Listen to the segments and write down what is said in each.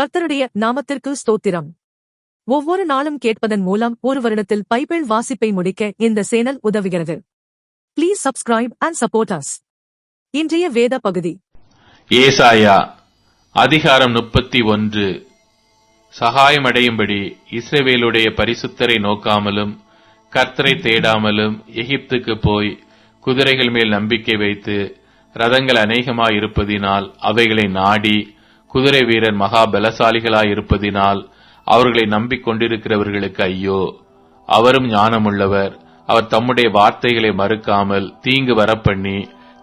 கர்த்தருடைய நாமத்திற்கு ஸ்தோத்திரம். ஒவ்வொரு நாளும் கேட்பதன் மூலம் ஒரு வருடத்தில் பைபிள் வாசிப்பை முடிக்க இந்த சேனல் உதவுகிறது. Please subscribe and support us இன்றைய வேத பகுதி. ஏசாயா அதிகாரம் முப்பத்தி ஒன்று. சகாயமடையும்படி இஸ்ரேவேலுடைய பரிசுத்தரை நோக்காமலும் கர்த்தரை தேடாமலும் எகிப்துக்கு போய் குதிரைகள் மேல் நம்பிக்கை வைத்து ரதங்கள் அநேகமாயிருப்பதினால் அவைகளை நாடி குதிரை வீரர் மகா பலசாலிகளாயிருப்பதினால் அவர்களை நம்பிக்கொண்டிருக்கிறவர்களுக்கு ஐயோ அவரும் ஞானமுள்ளவர். அவர் தம்முடைய வார்த்தைகளை மறுக்காமல் தீங்கு வரப்பண்ணி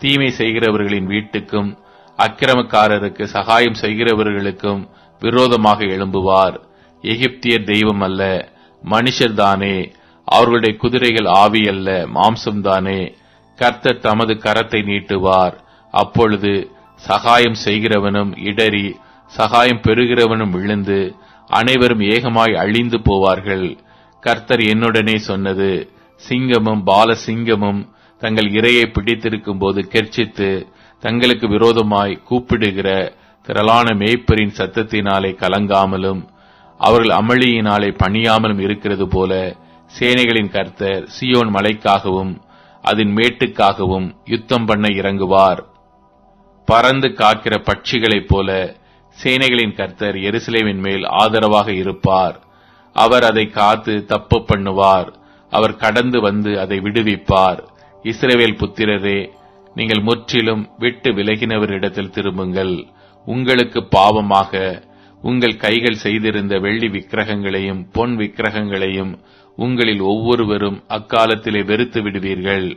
தீமை செய்கிறவர்களின் வீட்டுக்கும் அக்கிரமக்காரருக்கு சகாயம் செய்கிறவர்களுக்கும் விரோதமாக எழும்புவார். எகிப்தியர் தெய்வம் அல்ல மனுஷர்தானே அவர்களுடைய குதிரைகள் ஆவி அல்ல மாம்சம்தானே கர்த்தர் தமது கரத்தை நீட்டுவார். அப்பொழுது சகாயம் செய்கிறவனும் இடறி சகாயம் பெறுகிறவனும் விழுந்து அனைவரும் ஏகமாய் அழிந்து போவார்கள். கர்த்தர் என்னுடனே சொன்னது சிங்கமும் பாலசிங்கமும் தங்கள் இரையை பிடித்திருக்கும் போது கெர்ச்சித்து தங்களுக்கு விரோதமாய் கூப்பிடுகிற திரளான மேய்ப்பரின் சத்தத்தினாலே கலங்காமலும் அவர்கள் அமளியினாலே பணியாமலும் இருக்கிறது போல சேனைகளின் கர்த்தர் சியோன் மலைக்காகவும் அதன் மேட்டுக்காகவும் யுத்தம் பண்ண இறங்குவார். பறந்து காக்கிற பட்சிகளைப் போல சேனைகளின் கர்த்தர் எருசலேமின் மேல் ஆதரவாக இருப்பார். அவர் அதை காத்து தப்பு பண்ணுவார். அவர் கடந்து வந்து அதை விடுவிப்பார். இஸ்ரேவேல் புத்திரரே நீங்கள் முற்றிலும் விட்டு விலகினவரிடத்தில் திரும்புங்கள். உங்களுக்கு பாவமாக உங்கள் கைகள் செய்திருந்த வெள்ளி விக்கிரகங்களையும் பொன் விக்கிரகங்களையும் உங்களில் ஒவ்வொருவரும் அக்காலத்திலே வெறுத்து விடுவீர்கள்.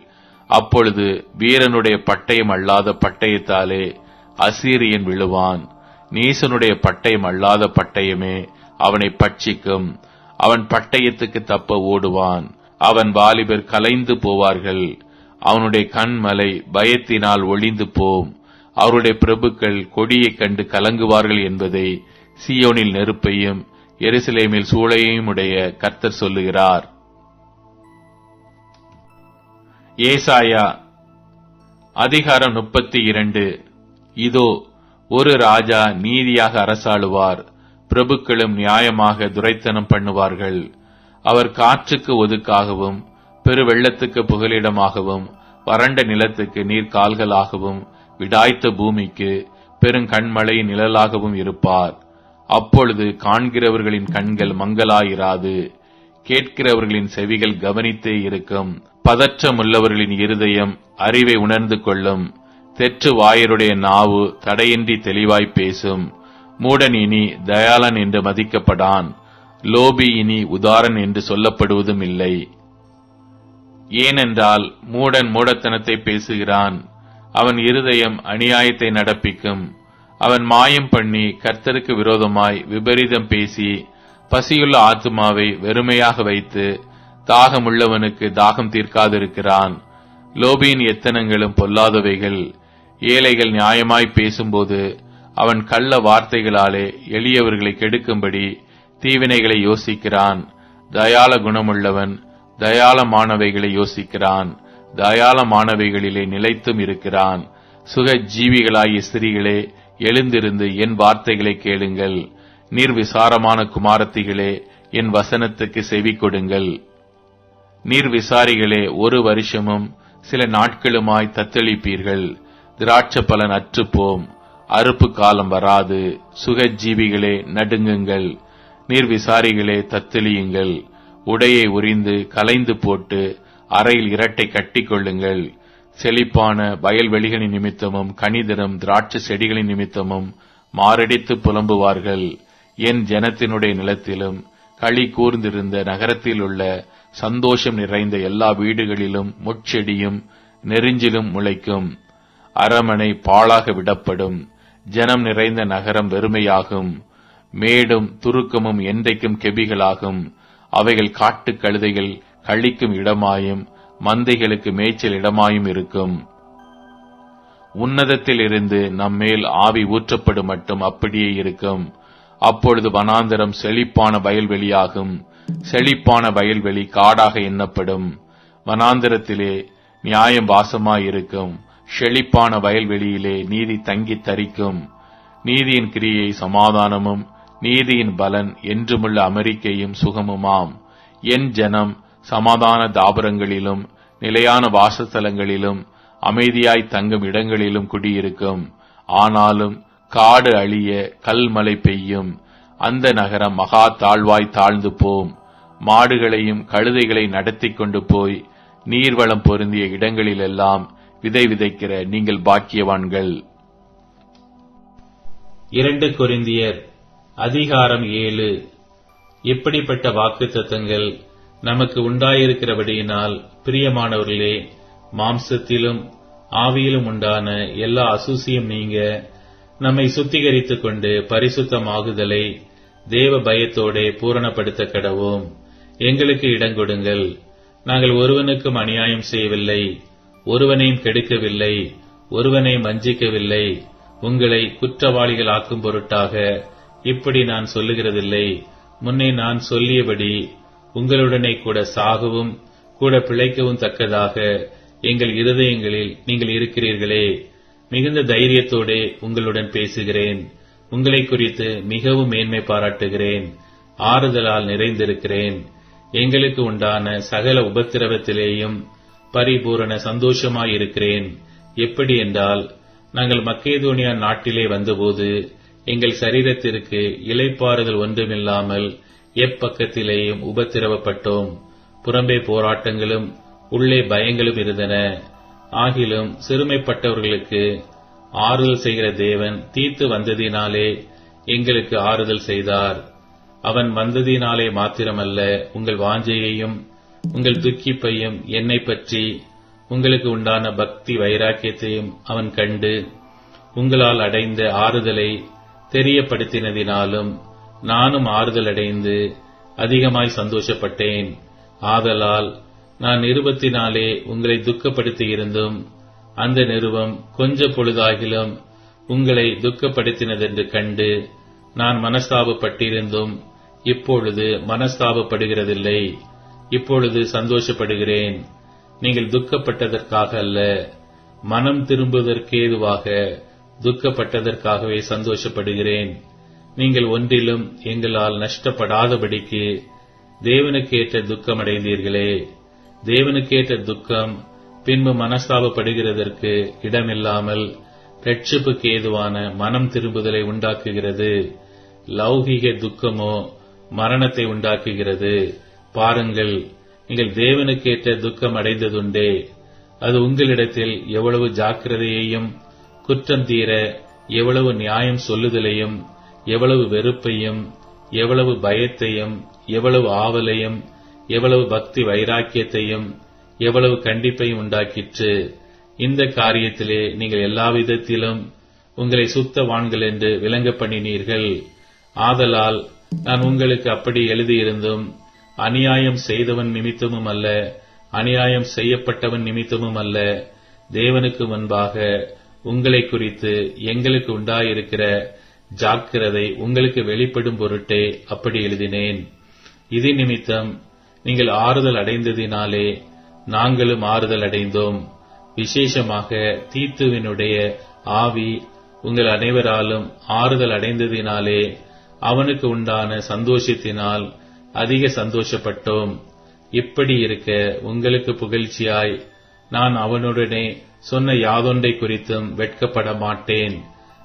அப்பொழுது வீரனுடைய பட்டயம் அல்லாத பட்டயத்தாலே அசீரியன் விழுவான். நீசனுடைய பட்டயம் அல்லாத பட்டயமே அவனை பட்சிக்கும். அவன் பட்டயத்துக்கு தப்ப ஓடுவான். அவன் வாலிபர் கலைந்து போவார்கள். அவனுடைய கண்மலை பயத்தினால் ஒளிந்து போம். அவருடைய பிரபுக்கள் கொடியைக் கண்டு கலங்குவார்கள் என்பதை சியோனில் நெருப்பையும் எருசலேமில் சூளையும் உடைய கர்த்தர் சொல்லுகிறார். ஏசாயா அதிகாரம் முப்பத்தி இரண்டு இதோ ஒரு ராஜா நீதியாக அரசாளுவார் பிரபுக்களும் நியாயமாக துரைத்தனம் பண்ணுவார்கள். அவர் காற்றுக்கு ஒதுக்காகவும் பெரு வெள்ளத்துக்கு புகலிடமாகவும் வறண்ட நிலத்துக்கு நீர்கால்களாகவும் விடாய்த்த பூமிக்கு பெருங்கண்மழையின் நிழலாகவும் இருப்பார். அப்பொழுது காண்கிறவர்களின் கண்கள் மங்களாயிராது கேட்கிறவர்களின் செவிகள் கவனித்தே இருக்கும். பதற்றமுள்ளவர்களின் இருதயம் அறிவை உணர்ந்து கொள்ளும் தெற்று வாயருடைய நாவு தடையின்றி தெளிவாய் பேசும். மூடன் இனி தயாளன் என்று மதிக்கப்படான். லோபி இனி உதாரன் என்று சொல்லப்படுவதும் இல்லை. ஏனென்றால் மூடன் மூடத்தனத்தை பேசுகிறான். அவன் இருதயம் அநியாயத்தை நடப்பிக்கும். அவன் மாயம் பண்ணி கர்த்தருக்கு விரோதமாய் விபரீதம் பேசி பசியுள்ள ஆத்துமாவை வெறுமையாக வைத்து தாகம் உள்ளவனுக்கு தாகம் தீர்க்காதிருக்கிறான். லோபியின் எத்தனங்களும் பொல்லாதவைகள். ஏழைகள் நியாயமாய் பேசும்போது அவன் கள்ள வார்த்தைகளாலே எளியவர்களை கெடுக்கும்படி தீவினைகளை யோசிக்கிறான். தயால குணமுள்ளவன் தயாளமானவைகளை யோசிக்கிறான். தயாளமானவைகளிலே நிலைத்தும் இருக்கிறான். சுக ஜீவிகளாகிய ஸ்திரீகளே எழுந்திருந்து என் வார்த்தைகளை கேளுங்கள். நீர்விசாரமான குமாரத்திகளே என் வசனத்துக்கு செவி கொடுங்கள் நீர் விசாரிகளே ஒரு வருஷமும் சில நாட்களுமாய் தத்தளிப்பீர்கள். திராட்ச பலன் அற்றுப்போம் அறுப்பு காலம் வராது. சுகஜீவிகளே நடுங்குங்கள். நீர் விசாரிகளே தத்தளியுங்கள். உடையை உரிந்து கலைந்து போட்டு அறையில் இரட்டை கட்டிக்கொள்ளுங்கள். செழிப்பான வயல்வெளிகளின் நிமித்தமும் கனிதரும் திராட்சை செடிகளின் நிமித்தமும் மாரடித்து புலம்புவார்கள். என் ஜனத்தினுடைய நிலத்திலும் களி கூர்ந்திருந்த நகரத்தில் உள்ள சந்தோஷம் நிறைந்த எல்லா வீடுகளிலும் முட்செடியும் நெருஞ்சிலும் முளைக்கும். அரமனை பாழாக விடப்படும். ஜனம் நிறைந்த நகரம் வெறுமையாகும். மேடும் துருக்கமும் என்றைக்கும் கெபிகளாகும். அவைகள் காட்டுக் கழுதைகள் கழிக்கும் இடமாயும் மந்தைகளுக்கு மேய்ச்சல் இடமாயும் இருக்கும். உன்னதத்தில் இருந்து நம்மேல் ஆவி ஊற்றப்படும் மட்டும் அப்படியே இருக்கும். அப்பொழுது வனாந்தரம் செழிப்பான வயல்வெளியாகும். செழிப்பான வயல்வெளி காடாக எண்ணப்படும். வனாந்திரத்திலே நியாயம் வாசமாயிருக்கும். செழிப்பான வயல்வெளியிலே நீதி தங்கி தரிக்கும். நீதியின் கிரியை சமாதானமும் நீதியின் பலன் என்றுமுள்ள அமெரிக்கையும் சுகமுமாம். என் ஜனம் சமாதான தாபரங்களிலும் நிலையான வாசஸ்தலங்களிலும் அமைதியாய் தங்கும் இடங்களிலும் குடியிருக்கும். ஆனாலும் காடு அழிய கல்மழை பெய்யும். அந்த நகரம் மகா தாழ்வாய் தாழ்ந்து போம். மாடுகளையும் கழுதைகளை நடத்தி கொண்டு போய் நீர்வளம் பொருந்திய இடங்களிலெல்லாம் விதை விதைக்கிற நீங்கள் பாக்கியவான்கள். இரண்டு கொரிந்தியர் அதிகாரம் ஏழு. இப்படிப்பட்ட வாக்குத்தத்தங்கள் நமக்கு உண்டாயிருக்கிறபடியினால் பிரியமானவர்களே மாம்சத்திலும் ஆவியிலும் உண்டான எல்லா அசூசியும் நீங்க நம்மை சுத்திகரித்துக் கொண்டு பரிசுத்தமாகுதலை தேவ பயத்தோடே பூரணப்படுத்த கடவோம் எங்களுக்கு இடங்கொடுங்கள் நாங்கள் ஒருவனுக்கும் அநியாயம் செய்யவில்லை. ஒருவனையும் கெடுக்கவில்லை. ஒருவனை வஞ்சிக்கவில்லை. உங்களை குற்றவாளிகள் ஆக்கும் பொருட்டாக இப்படி நான் சொல்லுகிறதில்லை. முன்னே நான் சொல்லியபடி உங்களுடனே கூட சாகவும் கூட பிழைக்கவும் தக்கதாக எங்கள் இருதயங்களில் நீங்கள் இருக்கிறீர்களே. மிகுந்த தைரியத்தோடே உங்களுடன் பேசுகிறேன். உங்களை குறித்து மிகவும் மேன்மை பாராட்டுகிறேன். ஆறுதலால் நிறைந்திருக்கிறேன். எங்களுக்கு உண்டான சகல உபத்திரவத்திலேயும் பரிபூரண சந்தோஷமாயிருக்கிறேன். எப்படி என்றால் நாங்கள் மக்கேதோனியா நாட்டிலே வந்தபோது எங்கள் சரீரத்திற்கு இலைப்பாறுதல் ஒன்றுமில்லாமல் எப்பக்கத்திலேயும் உபத்திரவப்பட்டோம். புறம்பே போராட்டங்களும் உள்ளே பயங்களும் இருந்தன. ஆகிலும் சிறுமைப்பட்டவர்களுக்கு ஆறுதல் செய்கிற தேவன் தீத்து வந்ததினாலே எங்களுக்கு ஆறுதல் செய்தார். அவன் வந்ததினாலே மாத்திரமல்ல உங்கள் வாஞ்சையையும் உங்கள் துக்கிப்பையும் என்னை பற்றி உங்களுக்கு உண்டான பக்தி வைராக்கியத்தையும் அவன் கண்டு உங்களால் அடைந்த ஆறுதலை தெரியப்படுத்தினதினாலும் நானும் ஆறுதல் அடைந்து அதிகமாய் சந்தோஷப்பட்டேன். ஆதலால் நான் நிருபத்தினாலே உங்களை துக்கப்படுத்தி இருந்தும் அந்த நிறுவம் கொஞ்ச பொழுதாகிலும் உங்களை துக்கப்படுத்தினதென்று கண்டு நான் மனஸ்தாபப்பட்டிருந்தும் இப்பொழுது மனஸ்தாபப்படுகிறதில்லை. இப்பொழுது சந்தோஷப்படுகிறேன். நீங்கள் துக்கப்பட்டதற்காக அல்ல மனம் திரும்புவதற்கேதுவாக துக்கப்பட்டதற்காகவே சந்தோஷப்படுகிறேன். நீங்கள் ஒன்றிலும் எங்களால் நஷ்டப்படாதபடிக்கு தேவனுக்கேற்ற துக்கம் அடைந்தீர்களே தேவனுக்கேற்ற துக்கம் பின்பு மனஸ்தாபப்படுகிறதற்கு இடமில்லாமல் ரட்சிப்புக்கு ஏதுவான மனம் திரும்புதலை உண்டாக்குகிறது. லௌகிக துக்கமோ மரணத்தை உண்டாக்குகிறது. பாருங்கள் நீங்கள் தேவனுக்கேற்ற துக்கம் அடைந்ததுண்டே. அது உங்களிடத்தில் எவ்வளவு ஜாக்கிரதையையும் குற்றம் தீர எவ்வளவு நியாயம் சொல்லுதலையும் எவ்வளவு வெறுப்பையும் எவ்வளவு பயத்தையும் எவ்வளவு ஆவலையும் எவ்வளவு பக்தி வைராக்கியத்தையும் எவ்வளவு கண்டிப்பையும் உண்டாக்கிற்று. இந்த காரியத்திலே நீங்கள் எல்லா விதத்திலும் உங்களை சுத்தவான்கள் என்று விளங்க பண்ணினீர்கள். ஆதலால் நான் உங்களுக்கு அப்படி எழுதியிருந்தும் அநியாயம் செய்தவன் நிமித்தமும் அல்ல அநியாயம் செய்யப்பட்டவன் நிமித்தமும் அல்ல தேவனுக்கு முன்பாக உங்களை குறித்து எங்களுக்கு உண்டாயிருக்கிற ஜாக்கிரதை உங்களுக்கு வெளிப்படும் பொருட்டே அப்படி எழுதினேன். இது நிமித்தம் நீங்கள் ஆறுதல் அடைந்ததினாலே நாங்களும் ஆறுதல் அடைந்தோம். விசேஷமாக தீத்துவினுடைய ஆவி உங்கள் அனைவராலும் ஆறுதல் அடைந்ததினாலே அவனுக்கு உண்டான சந்தோஷத்தினால் அதிக சந்தோஷப்பட்டோம். இப்படி இருக்க உங்களுக்கு புகழ்ச்சியாய். நான் அவனுடனே சொன்ன யாதொன்றை குறித்தும் வெட்கப்பட மாட்டேன்.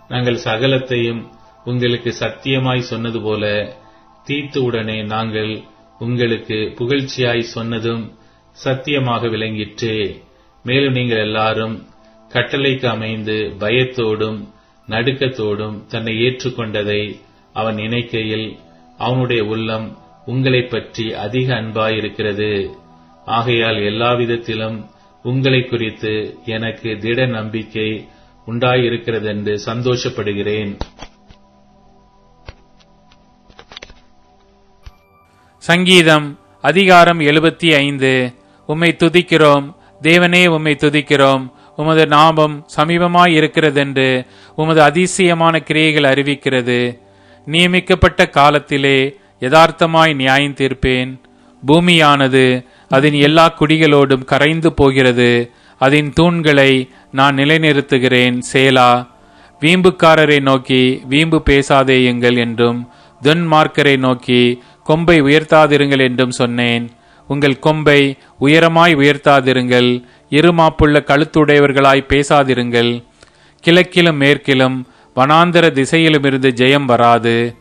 நாங்கள் சகலத்தையும் உங்களுக்கு சத்தியமாய் சொன்னது போல தீத்துவுடனே நாங்கள் உங்களுக்கு புகழ்ச்சியாய் சொன்னதும் சத்தியமாக விளங்கிற்று. மேலும் நீங்கள் எல்லாரும் கட்டளைக்கு அமைந்து பயத்தோடும் நடுக்கத்தோடும் தன்னை ஏற்றுக்கொண்டதை அவன் நினைக்கையில் அவனுடைய உள்ளம் உங்களைப் பற்றி அதிக அன்பாயிருக்கிறது. ஆகையால் எல்லாவிதத்திலும் உங்களை குறித்து எனக்கு திட நம்பிக்கை உண்டாயிருக்கிறதென்று சந்தோஷப்படுகிறேன். சங்கீதம் அதிகாரம் எழுபத்தி ஐந்து. உம்மை துதிக்கிறோம். தேவனே உம்மை துதிக்கிறோம். உமது நாமம் சமீபமாய் இருக்கிறதென்று உமது அதிசயமான கிரியைகள் அறிவிக்கிறது. நியமிக்கப்பட்ட காலத்திலே யதார்த்தமாய் நியாயம் தீர்ப்பேன். பூமியானது அதன் எல்லா குடிகளோடும் கரைந்து போகிறது. அதன் தூண்களை நான் நிலைநிறுத்துகிறேன். சேலா வீம்புக்காரரை நோக்கி வீம்பு பேசாதேயுங்கள் என்றும் துன்மார்க்கரை நோக்கி கொம்பை உயர்த்தாதிருங்கள் என்றும் சொன்னேன். உங்கள் கொம்பை உயரமாய் உயர்த்தாதிருங்கள் இருமாப்புள்ள கழுத்துடையவர்களாய் பேசாதிருங்கள். கிழக்கிலும் மேற்கிலும் வனாந்தர திசையிலுமிருந்து ஜெயம் வராது.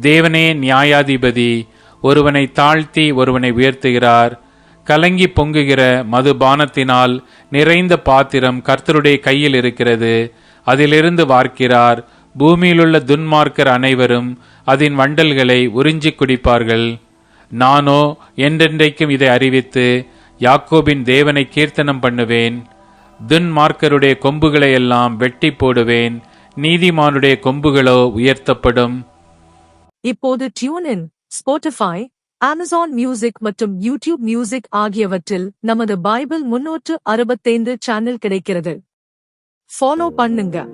தேவனே நியாயாதிபதி ஒருவனை தாழ்த்தி ஒருவனை உயர்த்துகிறார். கலங்கி பொங்குகிற மதுபானத்தினால் நிறைந்த பாத்திரம் கர்த்தருடைய கையில் இருக்கிறது. அதிலிருந்து வார்க்கிறார். பூமியிலுள்ள துன்மார்க்கர் அனைவரும் அதன் வண்டல்களை உறிஞ்சி குடிப்பார்கள். நானோ என்றென்றைக்கும் இதை அறிவித்து யாக்கோபின் தேவனை கீர்த்தனம் பண்ணுவேன். துன்மார்க்கருடைய கொம்புகளை எல்லாம் வெட்டி போடுவேன். நீதிமானுடைய கொம்புகளோ உயர்த்தப்படும். இப்போது டியூன் ஸ்போட்டிஃபை அமேசான் மியூசிக் மற்றும் யூடியூப் மியூசிக் ஆகியவற்றில் நமது பைபிள் முன்னூற்று அறுபத்தைந்து சேனல் கிடைக்கிறது. ஃபாலோ பண்ணுங்க.